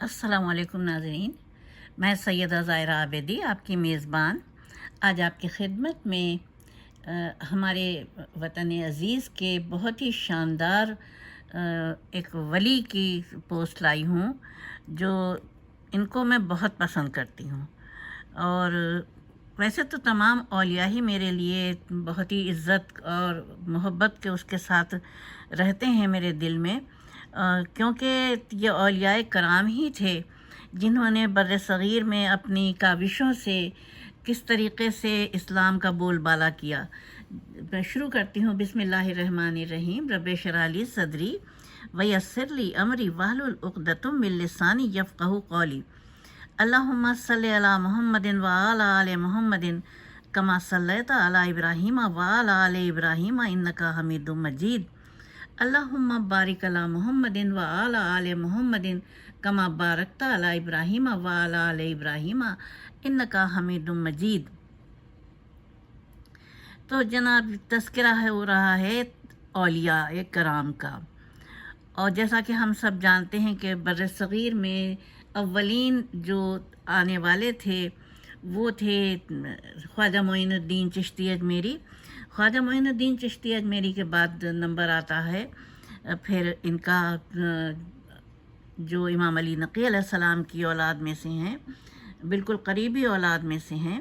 السلام علیکم ناظرین، میں سیدہ ظاہرہ عابدی، آپ کی میزبان۔ آج آپ کی خدمت میں ہمارے وطن عزیز کے بہت ہی شاندار ایک ولی کی پوسٹ لائی ہوں، جو ان کو میں بہت پسند کرتی ہوں۔ اور ویسے تو تمام اولیاء ہی میرے لیے بہت ہی عزت اور محبت کے اس کے ساتھ رہتے ہیں میرے دل میں۔ کیونکہ یہ اولیاء کرام ہی تھے جنہوں نے بر صغیر میں اپنی کاوشوں سے کس طریقے سے اسلام کا بول بالا کیا۔ میں شروع کرتی ہوں۔ بسم اللہ الرحمن الرحیم۔ رب شرالی صدری ویسرلی امری وحل العقدتم من لسانی یفقہ قولی۔ اللہم صلی علی محمد و آل محمد کما صلیت علی ابراہیم و آل ابراہیم انکا حمید مجید۔ اللہم بارک علی محمد و آل محمد کما بارکت علی ابراہیم و آل ابراہیم انکا حمید مجید۔ تو جناب، تذکرہ ہے ہو رہا ہے اولیاء کرام کا۔ اور جیسا کہ ہم سب جانتے ہیں کہ بر صغیر میں اولین جو آنے والے تھے، وہ تھے خواجہ معین الدین چشتی اجمیری۔ خواجہ معین الدین چشتی اجمیری کے بعد نمبر آتا ہے۔ پھر ان کا، جو امام علی نقی علیہ السلام کی اولاد میں سے ہیں، بالکل قریبی اولاد میں سے ہیں۔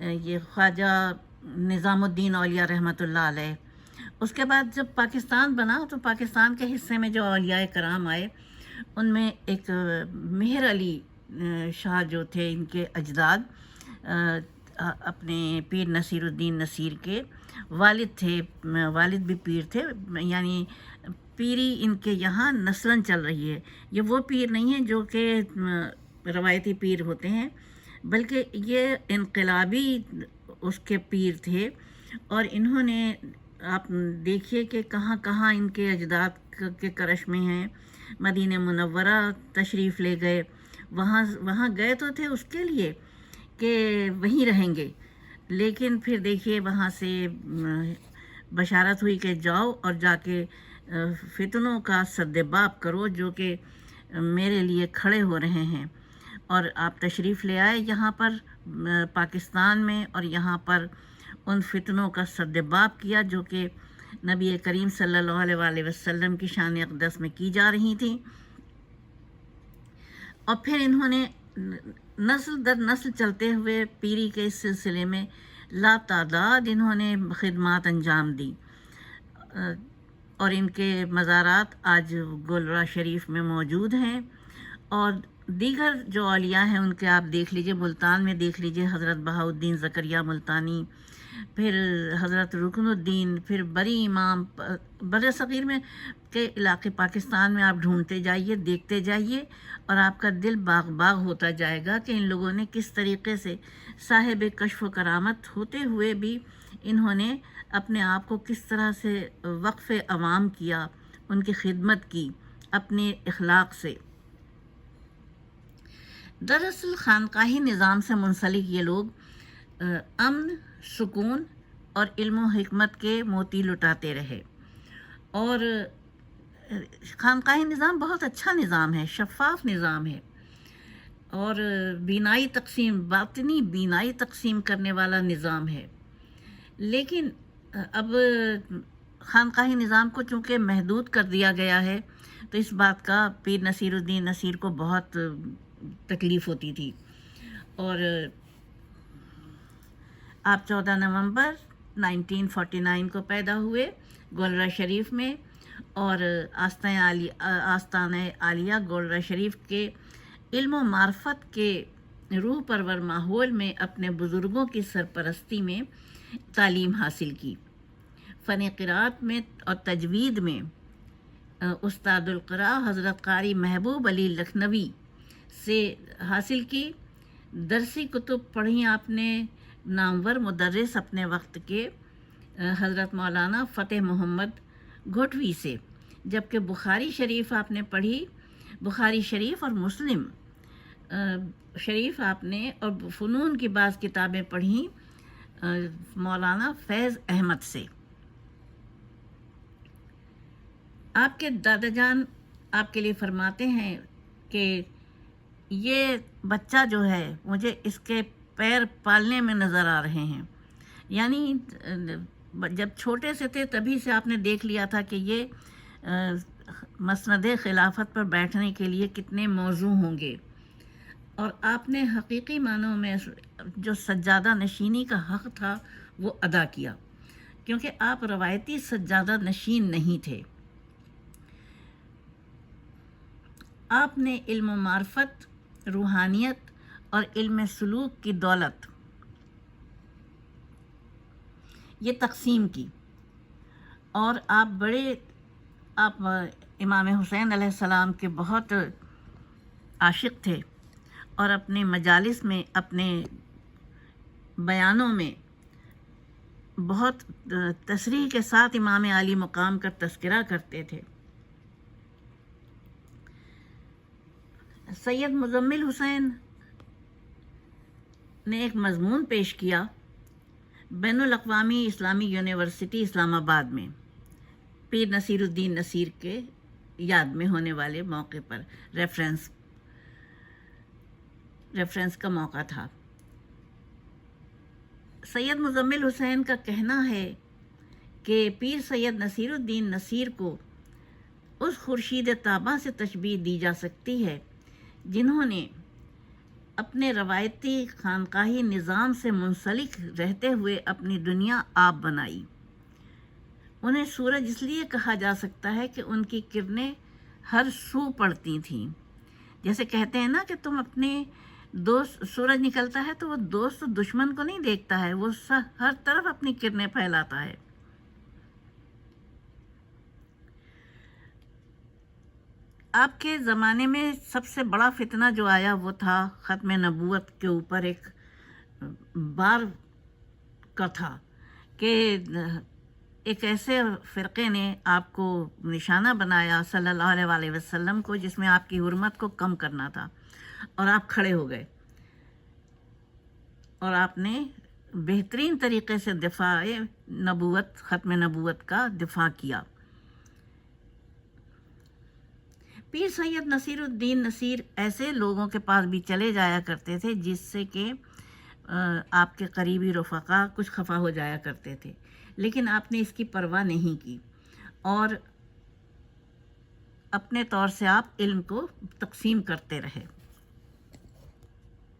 یہ خواجہ نظام الدین اولیاء رحمۃ اللہ علیہ۔ اس کے بعد جب پاکستان بنا تو پاکستان کے حصے میں جو اولیاء کرام آئے، ان میں ایک مہر علی شاہ جو تھے، ان کے اجداد اپنے پیر نصیر الدین نصیر کے والد تھے والد بھی پیر تھے یعنی پیری ان کے یہاں نسلاً چل رہی ہے۔ یہ وہ پیر نہیں ہیں جو کہ روایتی پیر ہوتے ہیں، بلکہ یہ انقلابی اس کے پیر تھے۔ اور انہوں نے، آپ دیکھیے کہ کہاں کہاں ان کے اجداد کے کرش میں ہیں۔ مدینہ منورہ تشریف لے گئے۔ وہاں وہاں گئے تو تھے اس کے لیے کہ وہیں رہیں گے۔ لیکن پھر دیکھیے وہاں سے، بشارت ہوئی کہ جاؤ اور جا کے، فتنوں کا سدباب کرو جو کہ میرے لیے کھڑے ہو رہے ہیں۔ اور آپ تشریف لے آئے یہاں پر، پاکستان میں، اور یہاں پر ان فتنوں کا سدباب کیا جو کہ نبی کریم صلی اللہ علیہ وآلہ وسلم کی شان اقدس میں کی جا رہی تھیں۔ اور پھر انہوں نے نسل در نسل چلتے ہوئے پیری کے اس سلسلے میں لا تعداد انہوں نے خدمات انجام دی۔ اور ان کے مزارات آج گولرا شریف میں موجود ہیں۔ اور دیگر جو اولیاء ہیں، ان کے آپ دیکھ لیجیے، ملتان میں دیکھ لیجیے، حضرت بہاؤدین زکریہ ملتانی پھر حضرت رکن الدین، پھر بری امام بر صغیر میں کے علاقے پاکستان میں آپ ڈھونڈتے جائیے، دیکھتے جائیے اور آپ کا دل باغ باغ ہوتا جائے گا کہ ان لوگوں نے کس طریقے سے صاحب کشف و کرامت ہوتے ہوئے بھی انہوں نے اپنے آپ کو کس طرح سے وقف عوام کیا، ان کی خدمت کی اپنے اخلاق سے۔ دراصل خانقاہی نظام سے منسلک یہ لوگ امن سکون اور علم و حکمت کے موتی لٹاتے رہے۔ اور خانقاہی نظام بہت اچھا نظام ہے، شفاف نظام ہے۔ اور بینائی تقسیم، باطنی بینائی تقسیم کرنے والا نظام ہے۔ لیکن اب خانقاہی نظام کو چونکہ محدود کر دیا گیا ہے، تو اس بات کا پیر نصیر الدین نصیر کو بہت تکلیف ہوتی تھی۔ اور آپ چودہ نومبر نائنٹین فورٹی نائن کو پیدا ہوئے گولرا شریف میں اور آستان عالی، آستان عالیہ گولرا شریف کے علم و معرفت کے روح پرور ماحول میں اپنے بزرگوں کی سرپرستی میں تعلیم حاصل کی۔ فن قرات میں اور تجوید میں، استاد القراء حضرت قاری محبوب علی لکھنوی سے حاصل کی۔ درسی کتب پڑھی آپ نے نامور مدرس اپنے وقت کے حضرت مولانا فتح محمد گھوٹوی سے۔ جبکہ بخاری شریف آپ نے پڑھی، بخاری شریف اور مسلم شریف آپ نے اور فنون کی بعض کتابیں پڑھیں مولانا فیض احمد سے۔ آپ کے دادا جان آپ کے لیے فرماتے ہیں کہ یہ بچہ جو ہے، مجھے اس کے پیر پالنے میں نظر آ رہے ہیں۔ یعنی جب چھوٹے سے تھے تبھی سے آپ نے دیکھ لیا تھا کہ یہ مسند خلافت پر بیٹھنے کے لیے کتنے موضوع ہوں گے۔ اور آپ نے حقیقی معنوں میں جو سجادہ نشینی کا حق تھا، وہ ادا کیا۔ کیونکہ آپ روایتی سجادہ نشین نہیں تھے۔ آپ نے علم و معرفت، روحانیت اور علم سلوک کی دولت۔ یہ تقسیم کی۔ اور آپ بڑے، آپ امام حسین علیہ السلام کے بہت عاشق تھے اور اپنے مجالس میں، اپنے بیانوں میں بہت تصریح کے ساتھ امام علی مقام کا تذکرہ کرتے تھے۔ سید مزمل حسین نے ایک مضمون پیش کیا بین الاقوامی اسلامی یونیورسٹی اسلام آباد میں، پیر نصیر الدین نصیر کے یاد میں ہونے والے موقع پر ریفرنس ریفرنس کا موقع تھا۔ سید مزمل حسین کا کہنا ہے کہ پیر سید نصیر الدین نصیر کو اس خورشید تابہ سے تشبیح دی جا سکتی ہے جنہوں نے اپنے روایتی خانقاہی نظام سے منسلک رہتے ہوئے اپنی دنیا آپ بنائی۔ انہیں سورج اس لیے کہا جا سکتا ہے کہ ان کی کرنیں ہر سو پڑتی تھیں۔ جیسے کہتے ہیں نا کہ تم اپنے دوست، سورج نکلتا ہے تو وہ دوست دشمن کو نہیں دیکھتا ہے، وہ ہر طرف اپنی کرنیں پھیلاتا ہے۔ آپ کے زمانے میں سب سے بڑا فتنہ جو آیا وہ تھا ختم نبوت کے اوپر ایک بار کا تھا کہ ایک ایسے فرقے نے آپ کو نشانہ بنایا صلی اللہ علیہ وسلم کو جس میں آپ کی حرمت کو کم کرنا تھا اور آپ کھڑے ہو گئے اور آپ نے بہترین طریقے سے دفاع نبوت، ختم نبوت کا دفاع کیا۔ پیر سید نصیر الدین نصیر ایسے لوگوں کے پاس بھی چلے جایا کرتے تھے، جس سے کہ آپ کے قریبی رفقا کچھ خفا ہو جایا کرتے تھے۔ لیکن آپ نے اس کی پرواہ نہیں کی۔ اور اپنے طور سے آپ علم کو تقسیم کرتے رہے۔